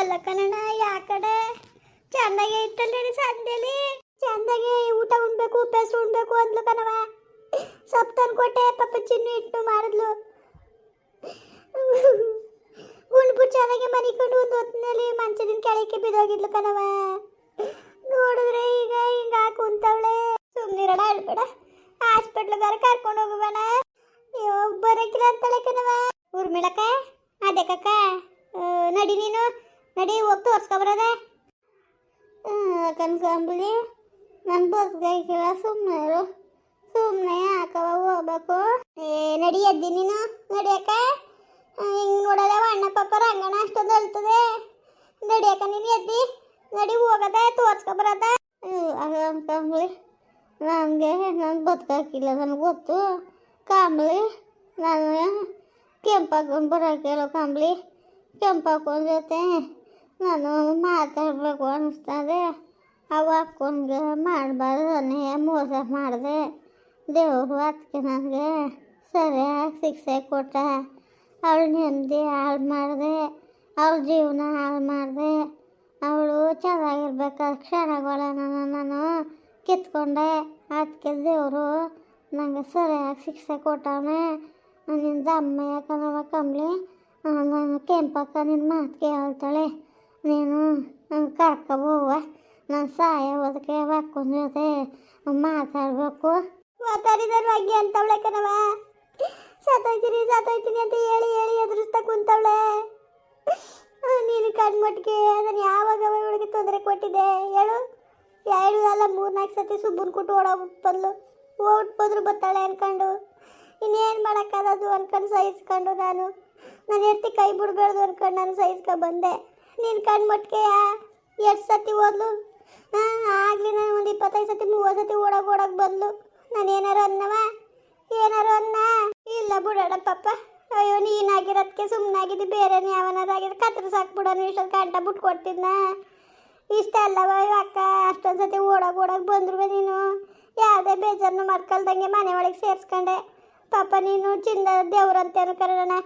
ಅಲ್ಲ ಕಣಣ್ಣ ಯಾ ಕಡೆ. ಚಂದಾಗೆ ಇತ್ತಲ್ಲೇರಿ ಸಂದೇಲಿ ಚಂದಾಗೆ ಊಟ ಉಣ್ಬೇಕು ಉಪ್ಪೆಸರು ಉಣ್ಬೇಕು ಅಂದ್ಲು ಕಣವ ಸೊಪ್ಪು ತಂದ್ಕೊಟ್ಟೆ ಪಾಪ ಚಿನ್ನು ಇಟ್ಟು ಮಾಡಿದ್ಲು ಉಣ್ಬಿಟ್ಟು ಚೆನ್ನಾಗಿ ಮನಿಕೊಂಡು ಒಂದು ಹೊತ್ತಿನಲ್ಲಿ ಮಂಚದಿನ ಕೆಳಕ್ಕೆ ಬಿದ್ದೋಗಿದ್ಲು ಕಣವ ನೋಡಿದ್ರೆ ಈಗ ಹಿಂಗ ಕುಂತವಳೆ. ಸುಮ್ಮನಿರಣ ಅಳ್ಬೇಡ ಹಾಸ್ಪಿಟ್ಲ್ಗಾರ ಕರ್ಕೊಂಡು ಹೋಗುವಣ. ಅಯ್ಯೋ, ಬರಕಿಲ್ಲ ಅಂತಳೆ ಕಣವ ಊರ್ಮಿಳಕ್ಕ, ಅದೇ ಕಕ್ಕ. ನಡಿ ನೀನು. ನಡಿ ಹೋಗಿ ತೋರಿಸ್ಕೊಬರೋದೆ ಕನ್ಕಂಬಲಿ ನನ್ನ ಬಸ್ಗಾಯ್ಕಿಲ್ಲ ಸುಮ್ಮನೆ ಇರು. ಸುಮ್ಮನೆ ಯಾಕವ ಹೋಗ್ಬೇಕು? ಏ, ನಡಿ, ಎದ್ದಿ ನೀನು ನಡಿಯಕ್ಕ ಹಿಂಗೆ ನೋಡಲ್ಲ, ಅಣ್ಣ, ಪಾಪ ರಂಗಣ ಅಷ್ಟೊಂದು ಅಲ್ತದೆ ನಡಿಯಕ್ಕ ನೀನು ಎದ್ದಿ. ನಡಿ, ಹೋಗದೆ, ತೋರ್ಸ್ಕೊಬರದ. ಕಂಬಳಿ ನನಗೆ ನಾನು ಬದುಕಾಕಿಲ್ಲ, ನನಗೆ ಗೊತ್ತು. ಕಾಂಬಳಿ ನಾನು ಕೆಂಪಾಕೊಂಡು ಬರೋಕೆ ಕಂಬಳಿ ಕೆಂಪಾಕೊಂಡು ಜೊತೆ ನಾನು ಮಾತಾಡಬೇಕು ಅನ್ನಿಸ್ತದೆ ಅವ ಹಾಕೊಂಡು ಮಾಡಬಾರ್ದು, ಅನ್ನೇ ಮೋಸ ಮಾಡಿದೆ. ದೇವರು ಅದಕ್ಕೆ ನನಗೆ ಸರಿಯಾಗಿ ಶಿಕ್ಷೆ ಕೊಟ್ಟ. ಅವಳು ನೆಮ್ಮದಿ ಹಾಳು ಮಾಡಿದೆ. ಅವಳ ಜೀವನ ಹಾಳು ಮಾಡಿದೆ. ಅವಳು ಚೆನ್ನಾಗಿರ್ಬೇಕಾದ ಕ್ಷಣಗಳನ್ನು ನಾನು ಕಿತ್ಕೊಂಡೆ. ಅದಕ್ಕೆ ದೇವರು ನನಗೆ ಸರಿಯಾಗಿ ಶಿಕ್ಷೆ ಕೊಟ್ಟವನೆ. ನಿನ್ನ ಅಮ್ಮ ಯಾಕಂದ್ರೆ ಕಂಬ್ಲಿ ನಾನು ಕೆಂಪಕ್ಕ ನಿನ್ನ ಮಾತು ಕೇಳ್ತಾಳೆ. ನೀನು ನಂಗೆ ಕರ್ಕೊಬೋವ ನಾನು ಸಹಾಯ ಹೋದಕ್ಕೆ ಹಾಕೊಂಡ್ ಜೊತೆ ಮಾತಾಡಬೇಕು. ಮಾತಾಡಿದ್ರೆ ಬಗ್ಗೆ ಅಂತವಳೆ ಕಣವ ಸತ್ತೋಯ್ತೀನಿ ಸತ್ತೋಯ್ತೀನಿ ಅಂತ ಹೇಳಿ ಹೇಳಿ ಎದುರಿಸ್ತಾ ಕುಂತವಳೆ. ನೀನು ಕಣ್ಮಟ್ಟಿಗೆ ನಾನು ಯಾವಾಗ ಇವಳಿಗೆ ತೊಂದರೆ ಕೊಟ್ಟಿದ್ದೆ ಹೇಳು. ಎರಡು ಅಲ್ಲ, ಮೂರ್ನಾಲ್ಕು ಸತಿ ಸುಬ್ಬನ್ ಕೊಟ್ಟು ಓಡೋಗ್ಬಿಟ್ಟು ಬಂದ್ಲು. ಓಟ್ ಬಂದ್ರು ಬತ್ತಾಳೆ ಅನ್ಕೊಂಡು. ಇನ್ನೇನು ಮಾಡೋಕ್ಕಾಗದು ಅನ್ಕೊಂಡು ಸಹಿಸ್ಕೊಂಡು ನಾನು. ನಾನು ಹೆತ್ತಿ ಕೈ ಬಿಡ್ಬಾರ್ದು ಅನ್ಕೊಂಡು ನಾನು ಸಹಿಸ್ಕೊ ಬಂದೆ. ನೀನು ಕಣ್ಮಟ್ಟಿಗೆ ಎಷ್ಟು ಸತಿ ಓದ್ಲು ಆಗಲಿ ನಾನು ಒಂದು ಇಪ್ಪತ್ತೈದು ಸತಿ ಮೂವತ್ತು ಸತಿ ಓಡೋಗಿ ಓಡೋಗಿ ಬಂದ್ಲು. ನಾನು ಏನಾರು ಅನ್ನವ? ಏನಾರು ಅನ್ನ? ಇಲ್ಲ ಬಿಡೋಣ ಪಾಪ ಅಯ್ಯೋ ನೀನಾಗಿರೋದಕ್ಕೆ ಸುಮ್ಮನಾಗಿದ್ದು ಬೇರೆ ಯಾವನಾರಾಗಿದ್ದು ಕತ್ರ ಸಾಕ್ಬಿಡೋನು ಇಷ್ಟೊಂದು ಕಂಟ ಬಿಟ್ಟು ಕೊಡ್ತಿದ್ನ? ಇಷ್ಟ ಅಲ್ಲವ ಅಕ್ಕ, ಅಷ್ಟೊಂದು ಸತಿ ಓಡೋಗಿ ಓಡೋಗಿ ಬಂದ್ರು ನೀನು. ಯಾವುದೇ ಬೇಜಾರನ್ನು ಮಾಡ್ಕೊಳ್ದಂಗೆ ಮನೆ ಒಳಗೆ ಸೇರಿಸ್ಕೊಂಡೆ. ಪಾಪ ನೀನು ಚಿಂದ ದೇವ್ರಂತೇನು ಕರೋಣ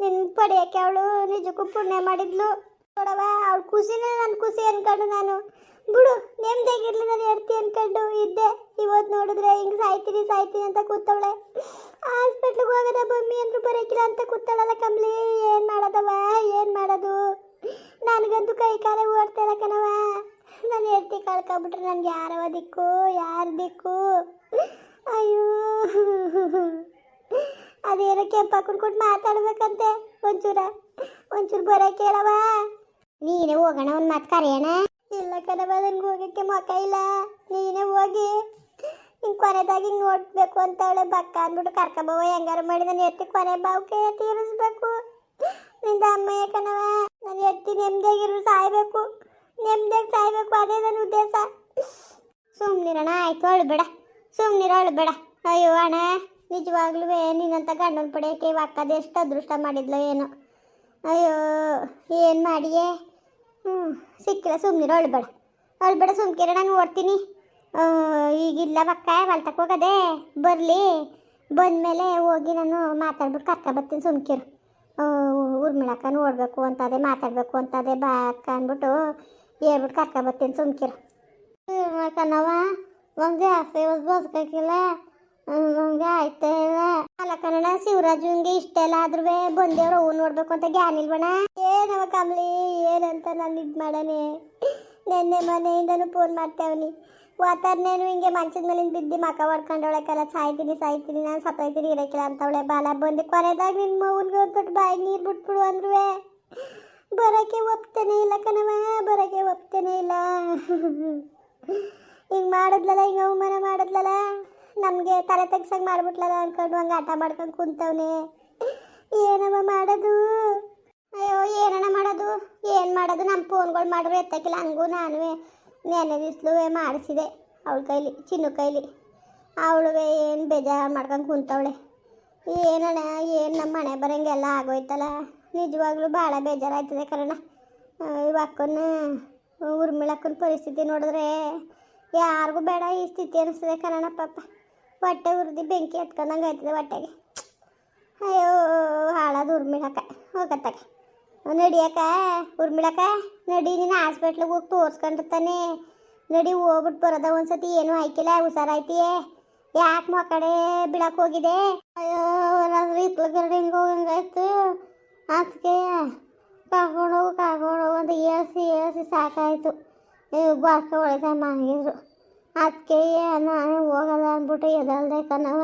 ನಿನ್ನ ಪಡೆಯೋಕ್ಕೆ ಅವಳು ನಿಜಕ್ಕೂ ಪುಣ್ಯ ಮಾಡಿದ್ಲು. ನೋಡವ ಅವಳು ಖುಷಿನೇ ನನ್ನ ಖುಷಿ ಅನ್ಕೊಂಡು ನಾನು. ಬಿಡು ನೆಮ್ಮದಿಯಾಗಿರ್ಲಿ ನಾನು ಹೇಳ್ತಿ ಅನ್ಕೊಂಡು ಇದ್ದೆ. ಇವತ್ತು ನೋಡಿದ್ರೆ ಹಿಂಗೆ ಸಾಯ್ತೀನಿ ಸಾಯ್ತೀನಿ ಅಂತ ಕೂತವಳೆ. ಹಾಸ್ಪಿಟ್ಲಿಗೆ ಹೋಗೋದ ಬಮ್ಮಿ ಅಂದ್ರೂ ಬರೋಕಿಲ್ಲ ಅಂತ ಕೂತಾಳಲ್ಲ ಕಂಬ್ಲಿ ಏನು ಮಾಡೋದವ ಏನು ಮಾಡೋದು? ನನಗಂತೂ ಕೈ ಕಾಲೇ ಓಡ್ತಾಯಿಲ್ಲ ಕಣವ ನಾನು ಹೇಳ್ತಿ ಕಳ್ಕೊಬಿಟ್ರೆ ನನಗೆ ಯಾರವ ದಿಕ್ಕು? ಯಾರು ದಿಕ್ಕು? ಅಯ್ಯೋ. ಅದೇನೋ ಕೆಂಪ ಕುಡ್ಕೊಂಡು ಮಾತಾಡ್ಬೇಕಂತೆ ಒಂಚೂರ. ಒಂಚೂರು ಬರೋಕೆ ಹೇಳವ ನೀನೇ ಹೋಗೋಣ ಒಂದು ಮಾತು ಕರೆಯೋಣ? ಇಲ್ಲ ಕಣವ ಹೋಗಕ್ಕೆ ಮೊಕ್ಕ ಇಲ್ಲ. ನೀನೇ ಹೋಗಿ ಹಿಂಗೆ ಕೊನೆದಾಗ ಹಿಂಗೆ ನೋಡ್ಬೇಕು ಅಂತ ಹೇಳಿ ಬಕ್ಕ ಅಂದ್ಬಿಟ್ಟು ಕರ್ಕೊಬವ ಹೆಂಗಾರು ಮಾಡಿ ನನ್ನ ಎತ್ತಿ ಕೊನೆ ಬಾವುಕೆ ತೀರಿಸ್ಬೇಕು. ನಿಂದ ಅಮ್ಮಯ್ಯ ಕಣವ ನಾನು ಎತ್ತಿ ನೆಮ್ಮದಿಯಾಗಿರು ಸಾಯ್ಬೇಕು. ನೆಮ್ಮದಿಯಾಗಿ ಸಾಯ್ಬೇಕು, ಅದೇ ನನ್ನ ಉದ್ದೇಶ. ಸುಮ್ಮನಿರೋಣ ಆಯ್ತು, ಅಳ್ಬೇಡ. ಸುಮ್ಮನಿರೋ ಅಳ್ಬೇಡ. ಅಯ್ಯೋ ಅಣ್ಣ ನಿಜವಾಗ್ಲೂ ನಿನ್ನಂತ ಗಂಡನ ಪಡೆಯೋಕೆ ಇವಾಗ ಅಕ್ಕದ ಎಷ್ಟು ಅದೃಷ್ಟ ಮಾಡಿದ್ಲೋ ಏನೋ. ಅಯ್ಯೋ, ಏನು ಮಾಡಿಯೇ? ಹ್ಞೂ ಸಿಕ್ಕಿಲ್ಲ ಸುಮ್ಮನಿರು ಅಳ್ಬೇಡ. ಅಳ್ಬೇಡ, ಸುಮ್ಕಿರ, ನಾನು ಓಡ್ತೀನಿ. ಈಗಿಲ್ಲ ಬಕ್ಕ ಹೊಲ್ತಕ್ಕೆ ಹೋಗದೆ, ಬರಲಿ. ಬಂದಮೇಲೆ ಹೋಗಿ ನಾನು ಮಾತಾಡ್ಬಿಟ್ಟು ಕರ್ಕೊಬರ್ತೀನಿ ಸುಮ್ಕಿರು. ಉರ್ಮಿಳಕ್ಕ ನೋಡಬೇಕು ಅಂತದೆ, ಮಾತಾಡಬೇಕು ಅಂತದೆ, ಬಾ ಅಕ್ಕ ಅಂದ್ಬಿಟ್ಟು ಹೇಳ್ಬಿಟ್ಟು ಕರ್ಕೊಬರ್ತೀನಿ ಸುಮ್ಕಿರು. ಕಣವ ಒಂದು ಜಾಸ್ತಿ ಬದುಕಾಕಿಲ್ಲ ನಮ್ಗೆ ಆಯ್ತಾ ಇಲ್ಲ ಅಲ್ಲ ಕನ್ನಡ ಶಿವರಾಜುಂಗೆ ಇಷ್ಟ ಎಲ್ಲ ಆದ್ರೂ ಬಂದೇವ್ರ ಹೂ ನೋಡ್ಬೇಕು ಅಂತ ಗ್ಯಾನ್ ಇಲ್ವಣ ಏನವ ಕಮ್ಲಿ, ಏನಂತ ನಾನು ಇದು ಮಾಡನೆ ನೆನ್ನೆ ಮನೆಯಿಂದನೂ ಫೋನ್ ಮಾಡ್ತೇವನಿ. ವಾತಾವರಣೇನು ಹಿಂಗೆ ಮಂಚದ ಮೇಲಿಂದ ಬಿದ್ದು ಮಕ ಹೊಡ್ಕೊಂಡವಳಕ್ಕೆಲ್ಲ ಸಾಯ್ತೀನಿ ಸಾಯ್ತೀನಿ, ನಾನು ಸತ್ತೋಯ್ತೀನಿ ಇರಕ್ಕಿಲ್ಲ ಅಂತವಳೆ ಬಾಲ. ಬಂದು ಕೊನೆದಾಗ ನಿನ್ನ ಮೌನ್ಗೆ ಒಂದ್ಬಿಟ್ಟು ಬಾಯಿ ನೀರು ಬಿಟ್ಬಿಡು ಅಂದ್ರು ಬರೋಕ್ಕೆ ಒಪ್ತೇನೆ ಇಲ್ಲ ಕಣವ ಬರೋಕ್ಕೆ ಒಪ್ತೇನೆ ಇಲ್ಲ. ಹಿಂಗೆ ಮಾಡಿದ್ಲಲ್ಲ, ಹಿಂಗೆ ಅವಮಾನ ಮಾಡಿದ್ಲಲ್ಲ? ನಮಗೆ ತಲೆ ತೆಗ್ಸಂಗೆ ಮಾಡ್ಬಿಟ್ಲಲ್ಲ ಅನ್ಕೊಂಡು ಹಂಗೆ ಆಟ ಮಾಡ್ಕೊಂಡು ಕುಂತವ್ನೆ. ಏನವ ಮಾಡೋದು? ಅಯ್ಯೋ, ಏನಣ್ಣ ಮಾಡೋದು? ಏನು ಮಾಡೋದು? ನಮ್ಮ ಫೋನ್ಗಳು ಮಾಡಿದ್ರೆ ಎತ್ತಕ್ಕಿಲ್ಲ. ಹಂಗೂ ನಾನು ನೆನೆ ದಿಸ್ಲು ಮಾಡಿಸಿದೆ ಅವಳ ಕೈಲಿ, ಚಿನ್ನು ಕೈಲಿ. ಅವಳು ಏನು ಬೇಜಾರು ಮಾಡ್ಕೊಂಡು ಕುಂತವಳೆ. ಏನಣ್ಣ, ಏನು ನಮ್ಮ ಮನೆ ಬರಂಗೆಲ್ಲ ಆಗೋಯ್ತಲ್ಲ? ನಿಜವಾಗ್ಲೂ ಭಾಳ ಬೇಜಾರಾಯ್ತದೆ ಕರಣ ಇವಕ್ಕನ್ನ ಉರ್ಮಿಳಕ್ಕನ ಪರಿಸ್ಥಿತಿ ನೋಡಿದ್ರೆ ಯಾರಿಗೂ ಬೇಡ ಈ ಸ್ಥಿತಿ ಅನಿಸ್ತದೆ ಕನ್ನಡ ಪಾಪ. ಹೊಟ್ಟೆ ಉರಿದು ಬೆಂಕಿ ಹತ್ಕೊಂಡಂಗೆ ಆಯ್ತದೆ ಹೊಟ್ಟೆಗೆ ಅಯ್ಯೋ ಹಾಳಾದ ಉರ್ಮಿಡಕ್ಕೆ ಹೋಗತ್ತಾಗೆ ನಡಿಯಕ್ಕ ಉರ್ಮಿಳಕ್ಕ ನಡಿ, ನೀನು ಹಾಸ್ಪಿಟ್ಲಿಗೆ ಹೋಗಿ ತೋರಿಸ್ಕೊಂಡಿರ್ತಾನೆ. ನಡಿ ಹೋಗ್ಬಿಟ್ಟು ಬರೋದ ಒಂದ್ಸತಿ. ಏನೂ ಆಯ್ಕಿಲ್ಲ, ಹುಷಾರಾಯ್ತಿಯೇ? ಯಾಕೆ ಮಕ್ಕಡೆ ಬಿಡಕ್ಕೆ ಹೋಗಿದೆ ಅಯ್ಯೋ, ರಾತ್ರಿ ಇತ್ಲಗಡೆ ಹಿಂಗೆ ಹೋಗಂಗಾಯ್ತು? ಅದಕ್ಕೆ ಕರ್ಕೊಂಡೋಗು ಕರ್ಕೊಂಡೋಗು ಅಂತ ಏಳ್ಸಿ ಏಳ್ಸಿ ಸಾಕಾಯಿತು. ಬಾರ್ಕ ಹೊಳಿತ ಮನೆಗಿದ್ರು. ಅದಕ್ಕೆ ನಾನು ಹೋಗಲ್ಲ ಅಂದ್ಬಿಟ್ಟು ಎದಲ್ದೆ ಕಣವ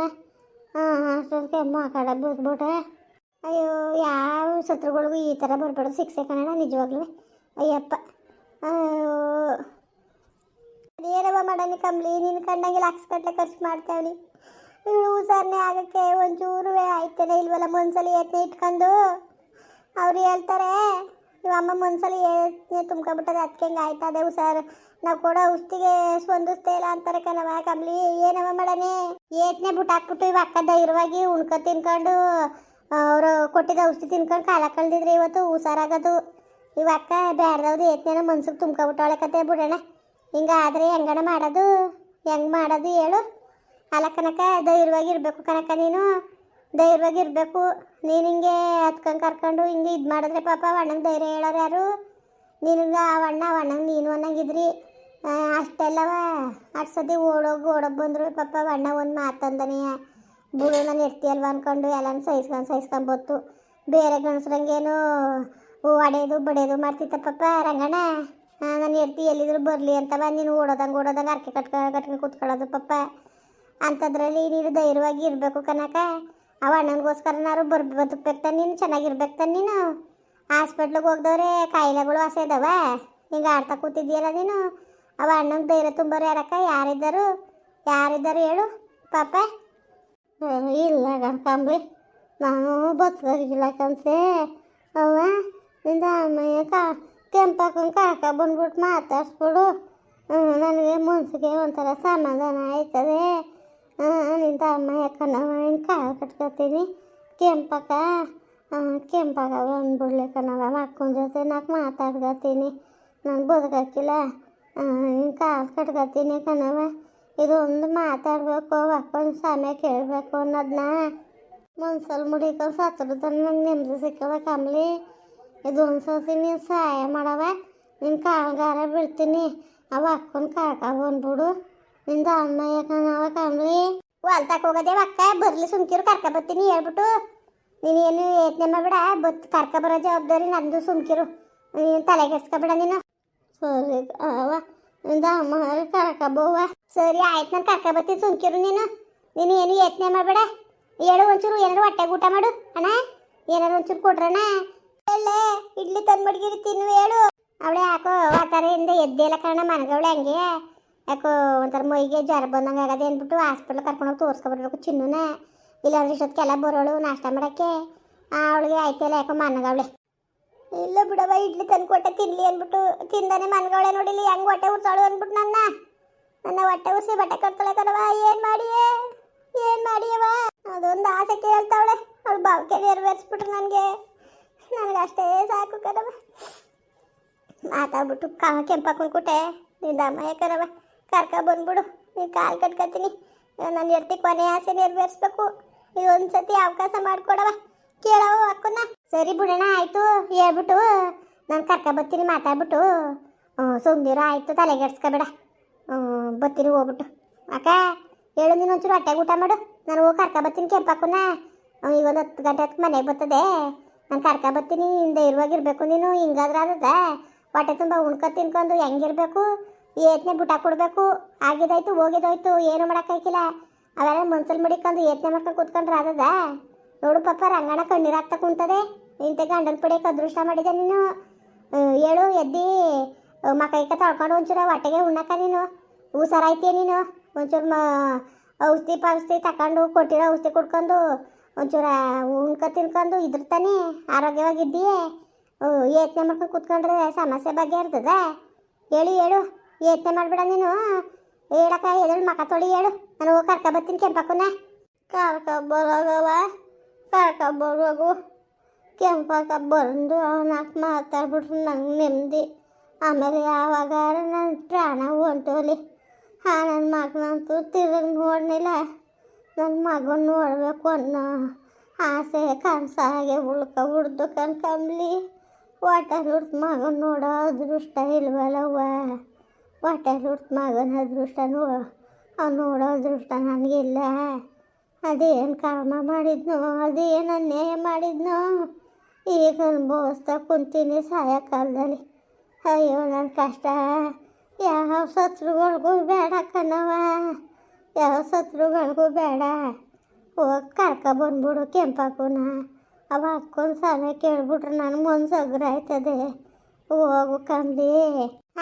ಹಾಂ ಅಷ್ಟೊತ್ತಿಗೆ ಮಾತಾಡ ಬಿದ್ಬಿಟ್ಟೆ. ಅಯ್ಯೋ ಯಾವ ಶತ್ರುಗಳಿಗೂ ಈ ಥರ ಬರ್ಬಾರ್ದು ಸಿಕ್ಸೆ ಕನ್ನಡ ನಿಜವಾಗ್ಲೂ. ಅಯ್ಯಪ್ಪ. ಅಯ್ಯೋ. ಅದೇನವ ಮಾಡನಿ ಕಂಬ್ಲಿ ನಿನ್ನ ಲಕ್ಷ ಗಟ್ಟಲೆ ಖರ್ಚು ಮಾಡ್ತಾವ್ನಿ. ಇವಳು ಹುಷಾರನೆ ಆಗಕ್ಕೆ ಒಂಚೂರು ಆಯ್ತಾನೆ ಇಲ್ವಲ್ಲ ಒಂದ್ಸಲಿ ಯತ್ನೆ ಇಟ್ಕೊಂಡು? ಅವ್ರು ಹೇಳ್ತಾರೆ ಇವಮ್ಮ ಅಮ್ಮ ಒಂದ್ಸಲ ತುಂಬ್ಕೊಬಿಟ್ಟದೆ ಅದಕ್ಕೆ ಹಿಂಗೆ ಆಯ್ತದೆ ಹುಷಾರು ನಾವು ಕೊಡೋ ಔಷಧಿಗೆ ಸ್ಪಂದಿಸ್ತೇ ಇಲ್ಲ ಅಂತಾರೆ ಕಣವ ಕಮ್ಲಿ. ಏನವ ಮಾಡನೆ ಏತ್ನೆ ಬಿಟ್ಟು ಹಾಕ್ಬಿಟ್ಟು ಇವ ಅಕ್ಕ ಧೈರ್ಯವಾಗಿ ಉಣ್ಕ ತಿನ್ಕೊಂಡು ಅವರು ಕೊಟ್ಟಿದ್ದ ಔಷಧಿ ತಿನ್ಕೊಂಡು ಕಾಲ ಕಳ್ದಿದ್ರೆ ಇವತ್ತು ಹುಷಾರಾಗೋದು. ಇವ ಅಕ್ಕ ಬ್ಯಾಡ್ದವ್ದು ಏತ್ನೇನ ಮನ್ಸಿಗೆ ತುಂಬ್ಕೊಬಿಟ್ಟವಳೆ ಕತೆ ಬಿಡೋಣ. ಹಿಂಗಾದ್ರೆ ಹೆಂಗಣ ಮಾಡೋದು? ಹೆಂಗೆ ಮಾಡೋದು ಹೇಳು. ಅಲ್ಲ ಕನಕ ಧೈರ್ಯವಾಗಿ ಇರಬೇಕು ಕನಕ ನೀನು. ಧೈರ್ಯವಾಗಿ ಇರಬೇಕು. ನೀನು ಹಿಂಗೆ ಹತ್ಕೊಂಡು ಕರ್ಕೊಂಡು ಹಿಂಗೆ ಇದು ಮಾಡಿದ್ರೆ ಪಾಪ ಅಣ್ಣಂಗೆ ಧೈರ್ಯ ಹೇಳೋರು ಯಾರು? ನಿನಗೆ ಆ ಅಣ್ಣ ಅಣ್ಣಂಗೆ ನೀನು ಅನ್ನಂಗಿದ್ರಿ. ಅಷ್ಟೆಲ್ಲವ ಅಷ್ಟು ಸತಿ ಓಡೋಗಿ ಓಡೋಗಿ ಬಂದರು ಪಾಪ ಅಣ್ಣ ಒಂದು ಮಾತಂದನೇ ಬುಡು, ನಾನು ಇರ್ತೀಯಲ್ವ? ಅಂದ್ಕೊಂಡು ಎಲ್ಲನೂ ಸಹಿಸ್ಕೊಂಡು ಸಹಿಸ್ಕೊಂಬತ್ತು ಬೇರೆ ಗಂಡಸ್ರಂಗೇನು ಅಡೆಯೋದು ಬಡಿಯೋದು ಮಾಡ್ತಿತ್ತ ಪಾಪ ರಂಗಣ್ಣ. ನಾನು ಹೆಡ್ತಿ ಎಲ್ಲಿದ್ರು ಬರಲಿ ಅಂತವ ನೀನು ಓಡೋದಂಗೆ ಓಡೋದಂಗೆ ಅರ್ಕೆ ಕಟ್ಕೊಂಡು ಕಟ್ಕೊಂಡು ಕೂತ್ಕೊಳ್ಳೋದು ಪಪ್ಪ ಅಂಥದ್ರಲ್ಲಿ ನೀನು ಧೈರ್ಯವಾಗಿ ಇರಬೇಕು ಕನಕ. ಅವ ಅಣ್ಣನಿಗೋಸ್ಕರನಾರು ಬರ್, ಬದುಕ್ಬೇಕು ನೀನು, ಚೆನ್ನಾಗಿರ್ಬೇಕು ತಾನೆ ನೀನು. ಹಾಸ್ಪಿಟ್ಲಿಗೆ ಹೋಗ್ದವ್ರೆ, ಕಾಯಿಲೆಗಳು ಆಸೆ ಇದಾವ. ಹಿಂಗೆ ಆಡ್ತಾ ಕೂತಿದ್ದೀಯಲ್ಲ ನೀನು. ಅವ ಅಣ್ಣಂಗೆ ಧೈರ್ಯ ತುಂಬೋರು ಯಾರಕ್ಕ? ಯಾರಿದ್ದರು? ಯಾರಿದ್ದರು ಹೇಳು, ಪಾಪ. ಇಲ್ಲ ಕಣ್ಕಂಬ್ರಿ ನಾನು ಬದುಕಿಲ್ಲ ಕನ್ಸೆ ಅವ್ವ, ನಿಂದ ಅಮ್ಮಯ್ಯ ಕಾ ಕೆಂಪಾಕೊಂಡು ಕಾಕ ಬಂದ್ಬಿಟ್ಟು ಮಾತಾಡ್ಸ್ಬಿಡು. ನನಗೆ ಮನ್ಸಿಗೆ ಒಂಥರ ಸಮಾಧಾನ ಆಯ್ತದೆ. ನಿಂದ ಅಮ್ಮಯ್ಯ ಕಣವ ಹಿಂಗೆ ಕಾಲು ಕಟ್ಕೊತೀನಿ ಕೆಂಪಕ್ಕ. ಕೆಂಪಾಗ ಬಂದ್ಬಿಡ್ಲಿ ಕಣವ ಅಕ್ಕನ ಜೊತೆ ನಾಲ್ಕು ಮಾತಾಡ್ಕೊತೀನಿ. ನಾನು ಬದುಕಾಕಿಲ್ಲ. ನಿನ್ನ ಕಾಲು ಕಟ್ಕೊತೀನಿ ಕಣವ ಇದೊಂದು ಮಾತಾಡಬೇಕು ಮಕ್ಕಳು ಸಮಯ ಕೇಳಬೇಕು ಅನ್ನೋದನ್ನ ಮನ್ಸಲ್ಲಿ ಮುಡಿಕೊಂಡು ಸತ್ರು ತನಕ ನಂಗೆ ನೆಮ್ಮದಿ ಸಿಕ್ಕದ ಕಮ್ಲಿ ಇದೊಂದು ಸರ್ತಿ ನೀನು ಸಹಾಯ ಮಾಡವ ನಿನ್ನ ಕಾಲ್ಗಾರ ಬೀಳ್ತೀನಿ ಅವ ಅಕ್ಕನ ಕಾಕ ಬಂದ್ಬಿಡು. ನಿಂದ ಅಣ್ಣ ಯಾಕಂದವ ಕಮ್ಲಿ ಹೊಲ್ತಕ್ಕೆ ಹೋಗೋದೇ ಅಕ್ಕ ಬರ್ಲಿ ಸುಮ್ಕಿರು, ಕರ್ಕ ಬರ್ತೀನಿ ಹೇಳ್ಬಿಟ್ಟು. ನೀನೇನು ಯತ್ನೆ ಮಾಡಬೇಡ. ಬತ್, ಕರ್ಕ ಬರೋ ಜವಾಬ್ದಾರಿ ನಂದು ಸುಮ್ಕಿರು. ನೀನು ತಲೆಗೆಡ್ಸ್ಕೊಬೇಡ ನೀನು. ಸರಿ ಅವ ನಿಂದ ಅಮ್ಮ ಕರ್ಕಬೋವ ಸರಿ, ಆಯ್ತು, ನಾನು ಕರ್ಕ ಬರ್ತೀನಿ ಸುಮ್ಕಿರು ನೀನು. ನೀನು ಏನು ಯತ್ನೆ ಮಾಡಬೇಡ. ಹೇಳು ಒಂಚೂರು ಏನಾರು ಹೊಟ್ಟೆಗೆ ಊಟ ಮಾಡು. ಅಣ್ಣ ಏನಾರು ಒಂಚೂರು ಕೊಡ್ರಣ ಹೇಳೇ, ಇಡ್ಲಿ ತಂದು ಮಡಗಿರಿ ತಿನ್ನು, ಹೇಳು. ಅವಳೆ ಯಾಕೋ ವಾತಾರೆಯಿಂದ ಎದ್ದೇಲ ಕಾರಣ ಮನಗವಳೆ ಹಂಗೆ. ಯಾಕೋ ಒಂಥರ ಮೈಗೆ ಜ್ವರ ಬಂದಂಗೆ ಆಗದೆ ಅಂದ್ಬಿಟ್ಟು ಹಾಸ್ಪಿಟ್ಲ್ ಕರ್ಕೊಂಡೋಗಿ ತೋರಿಸ್ಕೊಬರ್ಬೇಕು ಚಿನ್ನೂನ. ಇಲ್ಲಾಂದ್ರೆ ಇಷ್ಟೊತ್ತಿಗೆಲ್ಲ ಬರೋಳು, ನಾಷ್ಟ ಮಾಡೋಕ್ಕೆ. ಅವಳಿಗೆ ಆಯ್ತಲ್ಲ ಯಾಕೋ ಮನಗವಳೆ. ಇಲ್ಲ ಬಿಡವ ಇಡ್ಲಿ ತಂದು ಕೊಟ್ಟೆ, ತಿನ್ಲಿ ಅಂದ್ಬಿಟ್ಟು. ತಿಂದಾನೆ ಮನ್ಗವಳೆ ನೋಡಿಲಿ ಹೆಂಗೆ ಹೊಟ್ಟೆ ಉರ್ಸಾಳು ಅಂದ್ಬಿಟ್ಟು ನನ್ನ. ನನ್ನ ಹೊಟ್ಟೆ ಉರ್ಸಿ ಬಟ್ಟೆ ಕಟ್ತಾಳೆ ಕಣವ ಏನು ಮಾಡಿಯೇ? ಏನು ಮಾಡಿಯವ ಅದೊಂದು ಆಸೆ ಕೇಳ್ತಾವಳೆ. ಅವಳು ಬಾವಿಕೆ ನೆರವೇರಿಸ್ಬಿಟ್ರು ನನಗೆ. ನನಗೆ ಅಷ್ಟೇ ಸಾಕು ಕಣವ ಮಾತಾಡ್ಬಿಟ್ಟು ಕಾ ಕೆಂಪಾಕೊಂಡು ಕುಟೆ ನಿಂದ ಅಮ್ಮ ಕಣವ ಕರ್ಕ ಬಂದ್ಬಿಡು. ನೀನು ಕಾಲು ಕಟ್ಕೊತೀನಿ. ನನ್ನ ಎರ್ತಿ ಕೊನೆ ಆಸೆ ನೆರವೇರಿಸ್ಬೇಕು. ಇದೊಂದು ಸತಿ ಅವಕಾಶ ಮಾಡಿಕೊಡವ ಕೇಳವ ಅಕ್ಕನ ಸರಿ ಬಿಡೋಣ, ಆಯಿತು. ಹೇಳ್ಬಿಟ್ಟು ನಾನು ಕರ್ಕ ಬರ್ತೀನಿ, ಮಾತಾಡ್ಬಿಟ್ಟು. ಸುಮ್ಮನಿರೋ ಆಯಿತು. ತಲೆಗೆಡ್ಸ್ಕೊಬೇಡ ಬರ್ತೀನಿ, ಹೋಗ್ಬಿಟ್ಟು. ಅಕ್ಕ, ಹೇಳು, ನೀನು ಒಂಚೂರು ಹೊಟ್ಟೆಗೆ ಊಟ ಮಾಡು. ನಾನು ಹೋಗಿ ಕರ್ಕ ಬರ್ತೀನಿ ಕೆಂಪಕ್ಕನ ಈಗ ಒಂದು ಹತ್ತು ಗಂಟೆ ಹೊತ್ತು ಮನೆಗೆ ಬರ್ತದೆ. ನಾನು ಕರ್ಕ ಬರ್ತೀನಿ ಧೈರ್ಯವಾಗಿರ್ಬೇಕು ನೀನು. ಹಿಂಗಾದ್ರೆ ಆದದ. ಹೊಟ್ಟೆ ತುಂಬ ಉಣ್ಕೊ ತಿನ್ಕೊಂಡು ಹೆಂಗಿರ್ಬೇಕು ಏತ್ನೆ ಬುಟ್ಟ ಕೊಡಬೇಕು. ಆಗಿದಾಯ್ತು ಹೋಗಿದಾಯ್ತು ಏನು ಮಾಡೋಕ್ಕಾಗಿಲ್ಲ ಅವೆಲ್ಲ ಮನ್ಸಲ್ಲಿ ಮಡಿಕೊಂಡು ಏತ್ನೆ ಮಾಡ್ಕೊಂಡು ಕೂತ್ಕೊಂಡ್ರೆ ಅದದ ನೋಡು ಪಾಪ ರಂಗಣ ಕಣ್ಣೀರು ಹಾಕ್ತಾ ಕುಂತದೆ. ನಿಂತ ಗಂಡನ ಪಡೆಯಕ್ಕೆ ಅದೃಷ್ಟ ಮಾಡಿದೆ ನೀನು. ಹೇಳು, ಎದ್ದಿ ಮಕ್ಕಳಿಗೆ ತೊಳ್ಕೊಂಡು ಒಂಚೂರ ಹೊಟ್ಟೆಗೆ ಉಣ್ಣಕ್ಕ ನೀನು. ಹುಷಾರಾಯ್ತೀಯ ನೀನು? ಒಂಚೂರು ಮ ಔಷಧಿ ಪಾವಸ್ತಿ ತಗೊಂಡು ಕೊಟ್ಟಿರೋ ಔಷಧಿ ಕುಡ್ಕೊಂಡು ಒಂಚೂರ ಉಣ್ಕ ತಿನ್ಕೊಂಡು ಇದ್ರತಾನೆ ಆರೋಗ್ಯವಾಗಿದ್ದೀಯೇ. ಯತ್ನ ಮಾಡ್ಕೊಂಡು ಕೂತ್ಕೊಂಡ್ರೆ ಸಮಸ್ಯೆ ಬಗ್ಗೆ ಇರ್ತದೆ? ಹೇಳು ಹೇಳು. ಯೋಚನೆ ಮಾಡಬೇಡ ನೀನು. ಹೇಳಕ್ಕ ಎದಳು ಮಕ ತೊಳಿ ಹೇಳು. ನಾನು ಹೋಗಿ ಕರ್ಕ ಬರ್ತೀನಿ ಕೆಂಪಕ್ಕನ ಕರ್ಕ ಬರೋಗವ ಕರ್ಕ ಬರೋಗು. ಕೆಂಪಕ್ಕ ಬಂದು ನಾಲ್ಕು ಮಾತಾಡ್ಬಿಟ್ರು, ನಂಗೆ ನೆಮ್ಮದಿ. ಆಮೇಲೆ ಯಾವಾಗ ನನ್ನ ಪ್ರಾಣ ಹೊಂಟೋಲಿ. ಹಾಂ ನನ್ನ ಮಗನಂತೂ ತಿರುಗಿ ನೋಡಲಿಲ್ಲ ನನ್ನ ಮಗನ ನೋಡಬೇಕು ಅನ್ನೋ ಆಸೆ ಕನಸಾಗೆ ಉಳ್ಕ ಉಡ್ದು ಕಣ್ಕಂಬ್ಲಿ ವಾಟರ್ ಹುಡ್ತ ಮಗನ ನೋಡೋ ಅದೃಷ್ಟ ಇಲ್ವಲ್ಲವ್ವ. ವಾಟರ್ ಸುಟ್ಟ ಮಗನ ಅದೃಷ್ಟನೂ, ಅವ್ನು ನೋಡೋ ಅದೃಷ್ಟ ನನಗಿಲ್ಲ. ಅದೇನು ಕರ್ಮ ಮಾಡಿದ್ನೋ, ಅದೇನು ಅನ್ಯಾಯ ಮಾಡಿದ್ನೋ, ಈಗ ಅನುಭವಿಸ್ತಾ ಕುಂತೀನಿ ಸಾಯಕಾಲದಲ್ಲಿ. ಅಯ್ಯೋ ನನ್ನ ಕಷ್ಟ. ಯಾವ ಶತ್ರುಗಳಿಗೂ ಬೇಡ ಕಣವ ಯಾವ ಶತ್ರುಗಳಿಗೂ ಬೇಡ. ಹೋಗಿ ಕರ್ಕ ಬಂದ್ಬಿಡು ಕೆಂಪಾಕುನ. ಅವ ಹಾಕ್ಕೊಂಡು ಸಾಲ ಕೇಳ್ಬಿಟ್ರೆ ನಾನು ಅಗ್ರ ಆಯ್ತದೆ. ಹೋಗು ಕಂದಿ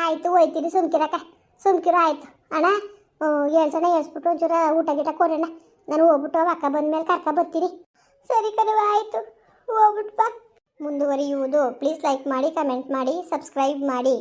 ಆಯಿತು ಹೋಯ್ತೀನಿ ಸುಮ್ಕಿರಕ್ಕ. ಸುಮ್ಕಿರ, ಆಯ್ತು. ಅಣ್ಣ ಏಳ್ಸಣ ಏಳ್ಸ್ಬಿಟ್ಟು ಒಂಚೂರ ಊಟ ಗೀಟ ಕೊಡೋಣ ನಾನು ಹೋಗ್ಬಿಟ್ಟು ಅಕ್ಕ ಬಂದ ಮೇಲೆ ಕರ್ಕ ಬರ್ತೀನಿ. ಸರಿ ಕಣವ ಆಯಿತು. ಹೋಗ್ಬಿಟ್ಟು ಬಾ. ಮುಂದುವರಿಯುವುದು. ಪ್ಲೀಸ್ ಲೈಕ್ ಮಾಡಿ, ಕಮೆಂಟ್ ಮಾಡಿ, ಸಬ್ಸ್ಕ್ರೈಬ್ ಮಾಡಿ.